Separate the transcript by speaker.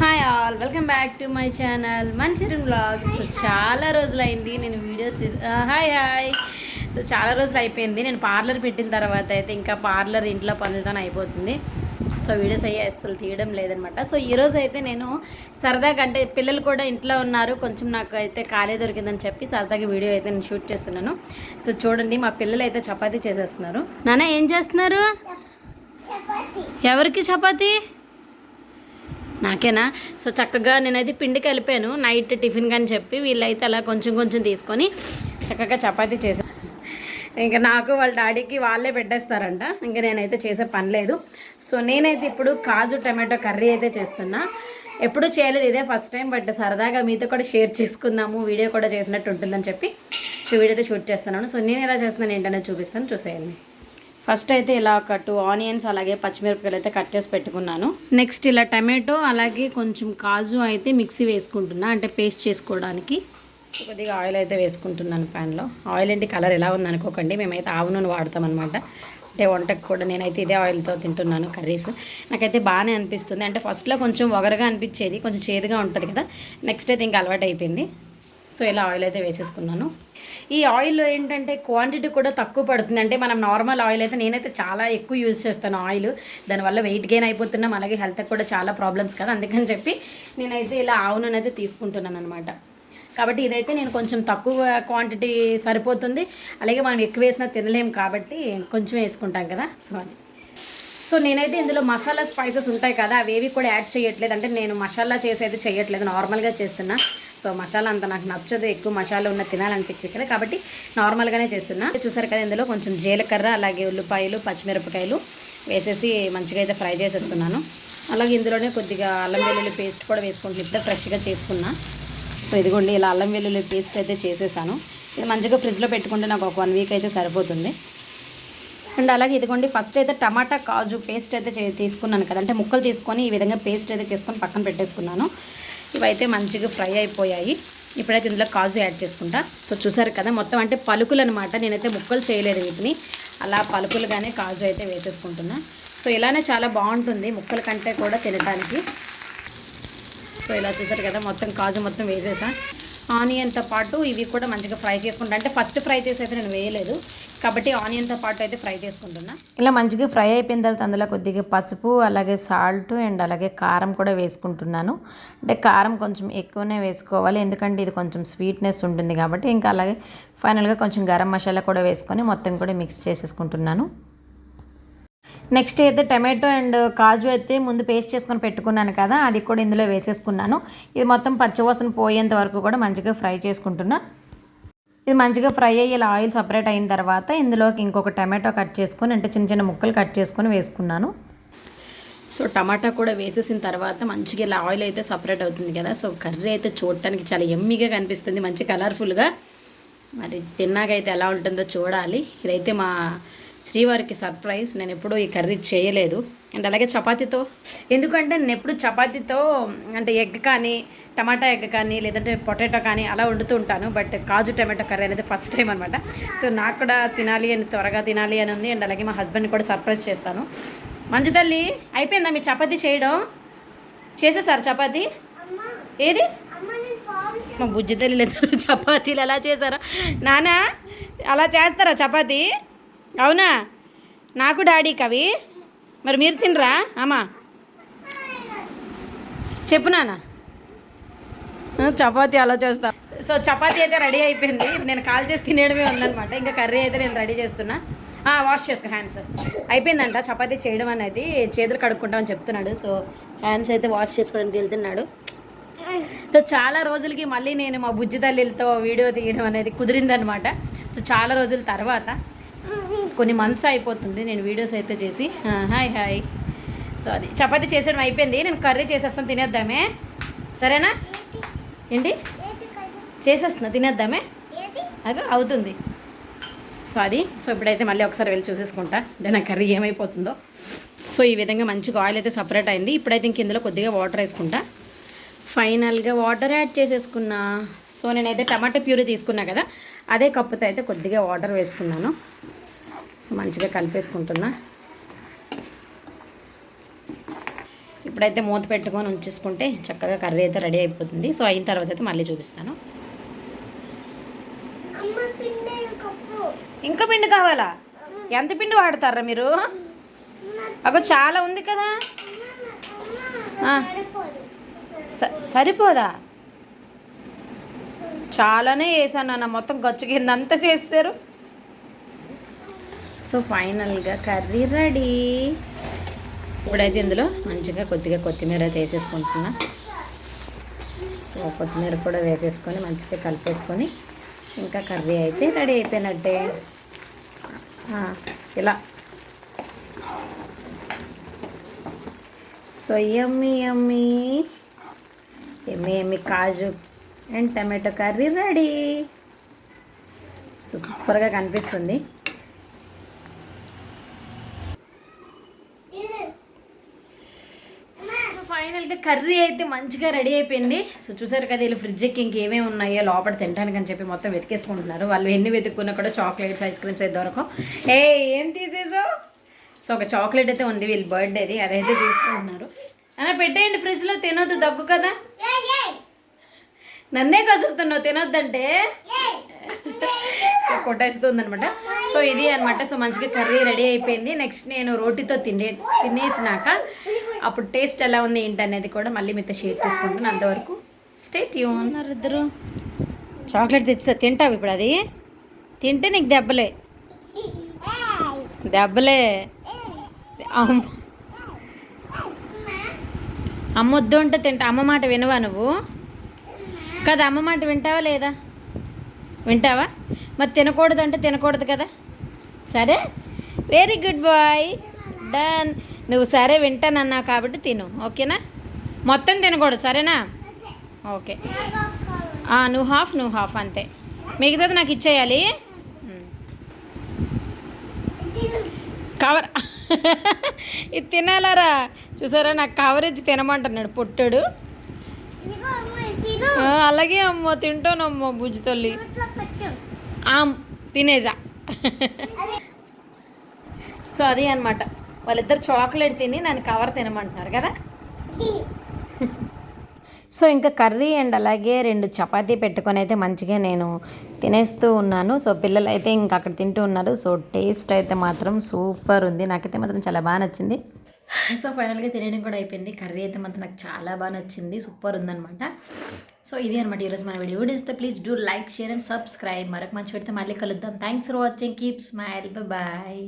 Speaker 1: Hi all welcome back to my channel మంచిర్యం blogs so చాలా రోజులైంది నేను వీడియోస్ చేసి హాయ్ హాయ్ సో చాలా రోజులు అయిపోయింది నేను పార్లర్ పెట్టిన తర్వాత అయితే ఇంకా పార్లర్ ఇంట్లో పనులతో అయిపోతుంది. సో వీడియోస్ అయ్యే అసలు తీయడం లేదనమాట. సో ఈరోజు అయితే నేను సరదాగా అంటే పిల్లలు కూడా ఇంట్లో ఉన్నారు కొంచెం నాకు అయితే ఖాళీ దొరికిందని చెప్పి సరదాగా వీడియో అయితే నేను షూట్ చేస్తున్నాను. సో చూడండి మా పిల్లలు అయితే చపాతీ చేసేస్తున్నారు. నాన్న ఏం చేస్తున్నారు? ఎవరికి చపాతీ? నాకేనా? సో చక్కగా నేనైతే పిండి కలిపాను నైట్ టిఫిన్ కానీ చెప్పి వీళ్ళైతే అలా కొంచెం కొంచెం తీసుకొని చక్కగా చపాతీ చేశాను ఇంకా నాకు వాళ్ళ డాడీకి వాళ్ళే పెట్టేస్తారంట. ఇంకా నేనైతే చేసే పని లేదు. సో నేనైతే ఇప్పుడు కాజు టమాటో కర్రీ అయితే చేస్తున్నా. ఎప్పుడూ చేయలేదు ఇదే ఫస్ట్ టైం బట్ సరదాగా మీతో కూడా షేర్ చేసుకుందాము వీడియో కూడా చేసినట్టు ఉంటుందని చెప్పి సో వీడియో అయితే షూట్ చేస్తున్నాను. సో నేను ఎలా చేస్తున్నాను ఏంటనేది చూపిస్తాను. చూసేయండి. ఫస్ట్ అయితే ఇలా ఒక టూ ఆనియన్స్ అలాగే పచ్చిమిరపకాయలు అయితే కట్ చేసి పెట్టుకున్నాను. నెక్స్ట్ ఇలా టమాటో అలాగే కొంచెం కాజు అయితే మిక్సీ వేసుకుంటున్నా అంటే పేస్ట్ చేసుకోవడానికి. సో కొద్దిగా ఆయిల్ అయితే వేసుకుంటున్నాను ప్యాన్లో. ఆయిల్ ఏంటి కలర్ ఎలా ఉంది అనుకోకండి మేమైతే ఆవు నూనె వాడతాం అనమాట అంటే వంటకు కూడా నేనైతే ఇదే ఆయిల్తో తింటున్నాను కర్రీస్. నాకైతే బాగానే అనిపిస్తుంది. అంటే ఫస్ట్లో కొంచెం ఒగరగా అనిపించేది కొంచెం చేదుగా ఉంటుంది కదా. నెక్స్ట్ అయితే ఇంకా అలవాటు అయిపోయింది సో ఇలా ఆయిల్ అయితే వేసేసుకున్నాను. ఈ ఆయిల్ ఏంటంటే క్వాంటిటీ కూడా తక్కువ పడుతుంది. అంటే మనం నార్మల్ ఆయిల్ అయితే నేనైతే చాలా ఎక్కువ యూజ్ చేస్తాను ఆయిల్ దానివల్ల వెయిట్ గెయిన్ అయిపోతున్నాం. అలాగే హెల్త్కి కూడా చాలా ప్రాబ్లమ్స్ కదా. అందుకని చెప్పి నేనైతే ఇలా ఆవు నూనె అయితే తీసుకుంటున్నాను అనమాట కాబట్టి ఇదైతే నేను కొంచెం తక్కువ క్వాంటిటీ సరిపోతుంది. అలాగే మనం ఎక్కువ వేసినా తినలేం కాబట్టి కొంచెం వేసుకుంటాం కదా. సో అని సో నేనైతే ఇందులో మసాలా స్పైసెస్ ఉంటాయి కదా. అవేవి కూడా యాడ్ చేయట్లేదు. అంటే నేను మసాలా చేసేది చేయట్లేదు. నార్మల్గా చేస్తున్నా. సో మసాలా అంత నాకు నచ్చదు ఎక్కువ మసాలా ఉన్న తినాలనిపించే కదా కాబట్టి నార్మల్గానే చేస్తున్నా. చూసారు కదా ఇందులో కొంచెం జీలకర్ర అలాగే ఉల్లిపాయలు పచ్చిమిరపకాయలు వేసేసి మంచిగా అయితే ఫ్రై చేసేస్తున్నాను. అలాగే ఇందులోనే కొద్దిగా అల్లం వెల్లుల్లి పేస్ట్ కూడా వేసుకుంటే ఇప్పుడే ఫ్రెష్గా చేసుకున్నా. సో ఇదిగోండి ఇలా అల్లం వెల్లుల్లి పేస్ట్ అయితే చేసేసాను. ఇది మంచిగా ఫ్రిడ్జ్లో పెట్టుకుంటే నాకు ఒక వన్ వీక్ అయితే సరిపోతుంది. అండ్ అలాగే ఇదిగోండి ఫస్ట్ అయితే టమాటా కాజు పేస్ట్ అయితే చే- తీసుకున్నాను కదా. అంటే ముక్కలు తీసుకొని ఈ విధంగా పేస్ట్ అయితే చేసుకొని పక్కన పెట్టేసుకున్నాను. ఇవైతే మంచిగా ఫ్రై అయిపోయాయి. ఇప్పుడైతే ఇందులో కాజు యాడ్ చేసుకుంటా. సో చూసారు కదా మొత్తం అంటే పలుకులు అనమాట నేనైతే ముక్కలు చేయలేదు వీటిని. అలా పలుకులుగానే కాజు అయితే వేసేసుకుంటున్నా. సో ఇలానే చాలా బాగుంటుంది ముక్కల కంటే కూడా తినడానికి సో ఇలా చూసారు కదా మొత్తం కాజు మొత్తం వేసేసా. ఆనియన్తో పాటు ఇవి కూడా మంచిగా ఫ్రై చేసుకుంటా. అంటే ఫస్ట్ ఫ్రై చేసి అయితే నేను వేయలేదు. కాబట్టి ఆనియన్తో పాటు అయితే ఫ్రై చేసుకుంటున్నా. ఇలా మంచిగా ఫ్రై అయిపోయిన తర్వాత అందులో కొద్దిగా పసుపు అలాగే సాల్ట్ అండ్ అలాగే కారం కూడా వేసుకుంటున్నాను. అంటే కారం కొంచెం ఎక్కువనే వేసుకోవాలి. ఎందుకంటే ఇది కొంచెం స్వీట్నెస్ ఉంటుంది కాబట్టి ఇంకా అలాగే ఫైనల్గా కొంచెం గరం మసాలా కూడా వేసుకొని మొత్తం కూడా మిక్స్ చేసేసుకుంటున్నాను. నెక్స్ట్ అయితే టమాటో అండ్ కాజు అయితే ముందు పేస్ట్ చేసుకొని పెట్టుకున్నాను కదా అది కూడా ఇందులో వేసేసుకున్నాను. ఇది మొత్తం పచ్చివాసన పోయేంత వరకు కూడా మంచిగా ఫ్రై చేసుకుంటున్నాను ఇది మంచిగా ఫ్రై అయ్యి ఇలా ఆయిల్ సపరేట్ అయిన తర్వాత ఇందులోకి ఇంకొక టమాటో కట్ చేసుకొని అంటే చిన్న చిన్న ముక్కలు కట్ చేసుకొని వేసుకున్నాను. సో టమాటా కూడా వేసేసిన తర్వాత మంచిగా ఇలా ఆయిల్ అయితే సపరేట్ అవుతుంది కదా. సో కర్రీ అయితే చూడటానికి చాలా ఎమ్మిగా కనిపిస్తుంది. మంచి కలర్ఫుల్గా. మరి తిన్నాకైతే ఎలా ఉంటుందో చూడాలి. ఇదైతే మా శ్రీవారికి సర్ప్రైజ్. నేను ఎప్పుడూ ఈ కర్రీ చేయలేదు. అండ్ అలాగే చపాతీతో ఎందుకంటే నేను ఎప్పుడు చపాతీతో అంటే ఎగ్ కానీ టమాటా ఎగ్ కానీ లేదంటే పొటాటో కానీ అలా వండుతూ ఉంటాను. బట్ కాజు టమాటో కర్రీ అనేది ఫస్ట్ టైం అనమాట సో నాకు కూడా తినాలి అని త్వరగా తినాలి అని ఉంది. అండ్ అలాగే మా హస్బెండ్ కూడా సర్ప్రైజ్ చేస్తాను. మంచి తల్లి అయిపోయిందా మీ చపాతీ చేయడం? చేసేసారు చపాతీ? ఏది? మా బుజ్జి తల్లి చపాతీలు ఎలా చేశారా. నానా అలా చేస్తారా చపాతీ? అవునా? నాకు డాడీ కవి. మరి మీరు తినరా? అమ్మా. చెప్పు నాన్న. అలా చేస్తా. సో చపాతి అయితే రెడీ అయిపోయింది. నేను కాల్ చేసి తినేయడమే ఉందనమాట ఇంకా కర్రీ అయితే నేను రెడీ చేస్తున్నా. వాష్ చేసుకో హ్యాండ్స్. అయిపోయిందంట చపాతీ చేయడం అనేది. చేతులు కడుక్కుంటామని చెప్తున్నాడు. సో హ్యాండ్స్ అయితే వాష్ చేసుకోవడానికి వెళ్తున్నాడు. సో చాలా రోజులకి మళ్ళీ నేను మా బుజ్జి తల్లితో వీడియో తీయడం అనేది కుదిరిందనమాట సో చాలా రోజుల తర్వాత కొన్ని మంత్స్ అయిపోతుంది. నేను వీడియోస్ అయితే చేసి హాయ్ హాయ్ సో అది చపాతి చేసేయడం అయిపోయింది. నేను కర్రీ చేసేస్తాను తినేద్దామే. సరేనా? ఏంటి? చేసేస్తున్నా తినేద్దామే? అదే అవుతుంది. సో అది. సో ఇప్పుడైతే మళ్ళీ ఒకసారి వెళ్ళి చూసేసుకుంటా. దాని కర్రీ ఏమైపోతుందో. సో ఈ విధంగా మంచిగా ఆయిల్ అయితే సపరేట్ అయింది. ఇప్పుడైతే ఇంక ఇందులో కొద్దిగా వాటర్ వేసుకుంటా. ఫైనల్గా వాటర్ యాడ్ చేసేసుకున్నా. సో నేనైతే టమాటా ప్యూరీ తీసుకున్నా కదా. అదే కప్పుతో అయితే కొద్దిగా వాటర్ వేసుకున్నాను. సో మంచిగా కలిపేసుకుంటున్నా. ఇప్పుడైతే మూత పెట్టుకొని ఉంచేసుకుంటే చక్కగా కర్రీ అయితే రెడీ అయిపోతుంది. సో అయిన తర్వాత అయితే మళ్ళీ చూపిస్తాను. ఇంకా పిండి కావాలా? ఎంత పిండి వాడతారా మీరు? అగో చాలా ఉంది కదా. స- సరిపోదా? చాలానే వేసాను అన్న మొత్తం గచ్చు కింద అంతా చేస్తారు సో ఫైనల్గా కర్రీ రెడీ. ఇప్పుడైతే ఇందులో మంచిగా కొద్దిగా కొత్తిమీర అయితే వేసేసుకుంటున్నా. సో కొత్తిమీర కూడా వేసేసుకొని మంచిగా కలిపేసుకొని ఇంకా కర్రీ అయితే రెడీ అయిపోయినట్టే. ఇలా. సో ఎమ్మి ఎమ్మి ఎమ్మి ఎమ్మి kaju and tomato curry ready. So సూపర్గా కనిపిస్తుంది. ఫైనల్గా కర్రీ అయితే మంచిగా రెడీ అయిపోయింది. సో చూసారు కదా వీళ్ళు ఫ్రిడ్జ్ ఎక్కి ఇంకేమేమి ఉన్నాయో లోపల తినడానికి అని చెప్పి మొత్తం వెతికేసుకుంటున్నారు. వాళ్ళు ఎన్ని వెతుక్కున్నా కూడా చాక్లెట్స్ ఐస్ క్రీమ్స్ అయితే దొరకం ఏ ఏం తీసేసావు సో ఒక చాక్లెట్ అయితే ఉంది వీళ్ళ బర్త్డేది అదైతే తీసుకుంటున్నారు. అలా పెట్టేయండి ఫ్రిడ్జ్లో తినొద్దు దగ్గు కదా. నన్నే కసురుతున్నావు తినొద్దంటే? సో కొట్టేస్తుంది అనమాట సో ఇది అనమాట సో మంచిగా కర్రీ రెడీ అయిపోయింది. నెక్స్ట్ నేను రోటీతో తినే తినేసినాక అప్పుడు టేస్ట్ ఎలా ఉంది ఏంటి అనేది కూడా మళ్ళీ మీతో షేర్ చేసుకుంటాను. అంతవరకు స్టేట్ ఉన్నారు ఇద్దరు? చాక్లెట్ తెచ్చా తింటావు ఇప్పుడు అది? తింటే నీకు దెబ్బలే. దెబ్బలే. అమ్మ అమ్మ వద్దు అంటే తింటా. అమ్మ మాట వినవా నువ్వు? కదా అమ్మ మాట వింటావా లేదా? వింటావా? మరి తినకూడదు అంటే తినకూడదు కదా? సరే? వెరీ గుడ్ బాయ్ డన్ నువ్వు సరే వింటానన్నావు కాబట్టి తిను. ఓకేనా? మొత్తం తినకూడదు సరేనా? ఓకే. నువ్వు హాఫ్ నువ్వు హాఫ్ అంతే. మిగతాది నాకు ఇచ్చేయాలి? కవర్. ఇది తినాలరా? చూసారా నాకు కవరేజ్ తినమంటున్నాడు పుట్టాడు. అలాగే అమ్మో తింటానమ్మో బుజ్జి తల్లి. తినేజా. సో అది అనమాట వాళ్ళిద్దరు చాక్లెట్ తిని నన్ను కవర్ తినమంటున్నారు కదా? సో ఇంకా కర్రీ అండ్ అలాగే రెండు చపాతీ పెట్టుకొని అయితే మంచిగా నేను తినేస్తూ ఉన్నాను. సో పిల్లలు అయితే ఇంకా అక్కడ తింటూ ఉన్నారు. సో టేస్ట్ అయితే మాత్రం సూపర్ ఉంది. నాకైతే మాత్రం చాలా బాగా నచ్చింది. సో ఫైనల్గా తినడం కూడా అయిపోయింది. కర్రీ అయితే మాత్రం నాకు చాలా బాగా నచ్చింది. సూపర్ ఉందన్నమాట. సో ఇది అనమాట ఈరోజు మన వీడియో. ఇస్తే please do like share and subscribe మరొక మంచి పెడితే మళ్ళీ కలుద్దాం. Thanks for watching keep smile bye